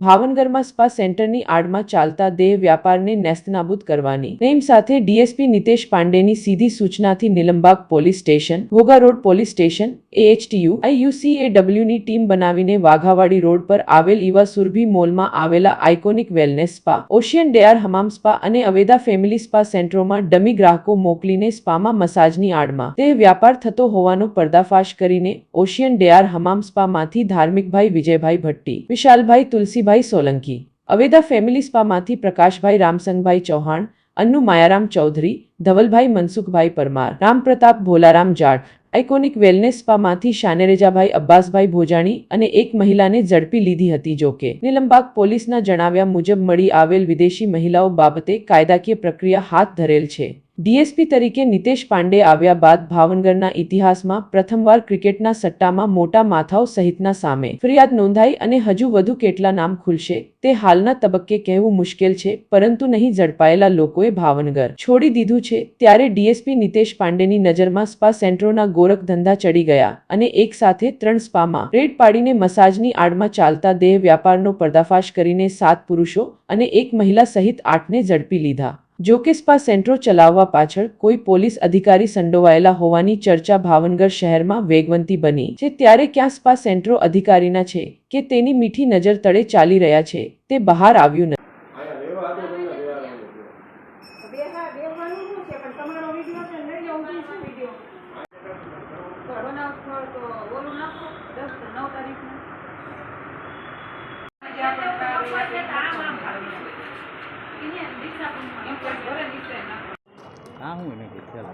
ભાવનગરમાં સ્પા સેન્ટરની આડમાં ચાલતા દેહ વ્યાપારને નેસ્તનાબૂદ કરવાની. નેમ સાથે ડીએસપી નિતેશ પાંડેની સીધી સૂચનાથી Nilambag police station, Ghogha road police station, AHTU, આઈયુસીએડબ્લ્યુની team બનાવીને વાઘાવાડી રોડ પર આવેલ ઈવા સુરભી મોલમાં આવેલા આઇકોનિક વેલનેસ સ્પા, ઓશિયન ડેઆર હમામ સ્પા અને અવેદા ફેમિલી સ્પા સેન્ટરોમાં ડમી ગ્રાહકો મોકલીને સ્પામાં મસાજની આડમાં. તે વ્યાપાર થતો હોવાનો પર્દાફાશ કરીને ઓશિયન ડેઆર હમામ સ્પામાંથી ધાર્મિકભાઈ વિજયભાઈ ભટ્ટી, વિશાલભાઈ તુલસીભાઈ સોલંકી, અવેદા ફેમિલી સ્પામાંથી પ્રકાશભાઈ રામસંગભાઈ ચૌહાણ, અન્નુ માયારામ ચૌધરી, ધવલભાઈ મનસુખભાઈ પરમાર, રામપ્રતાપ ભોલારામ જાટ આઇકોનિક વેલનેસ સ્પામાંથી શાનેરેજાભાઈ અબ્બાસભાઈ ભોજાણી અને એક મહિલાને ઝડપી લીધી હતી જોકે. નિલંબાગ પોલીસના જણાવ્યા મુજબ મળી આવેલ વિદેશી મહિલાઓ બાબતે કાયદાકીય પ્રક્રિયા હાથ ધરેલ છે. ડીએસપી તરીકે નિતેશ પાંડે આવ્યા બાદ ભાવનગરના ઇતિહાસમાં પ્રથમવાર ક્રિકેટના સટ્ટામાં મોટા માથાઓ સહિતના સામે. ફરિયાદ નોંધાઈ અને હજુ વધુ કેટલા નામ ખુલશે તે હાલના તબક્કે કહેવું મુશ્કેલ છે, પરંતુ નહીં ઝડપાયેલા લોકોએ ભાવનગર છોડી દીધું છે. ત્યારે ડીએસપી નિતેશ પાંડેની નજરમાં સ્પા સેન્ટરોના ગોરખ ધંધા ચડી ગયા અને એક સાથે ત્રણ સ્પામાં રેડ પાડીને મસાજની આડમાં ચાલતા દેહ વ્યાપારનો પર્દાફાશ કરીને સાત પુરુષો અને એક મહિલા સહિત આઠને ઝડપી લીધા. જો કે સ્પા સેન્ટ્રો ચલાવવા પાછળ કોઈ પોલીસ અધિકારી સંડોવાયેલા હોવાની ચર્ચા ભાવનગર શહેરમાં વેગવંતી બની છે. ત્યારે ક્યાં સ્પા સેન્ટ્રો અધિકારીના છે કે તેની મીઠી નજર તળે ચાલી રહ્યા છે તે બહાર આવ્યું નથી. આ હું એને કે ચાલ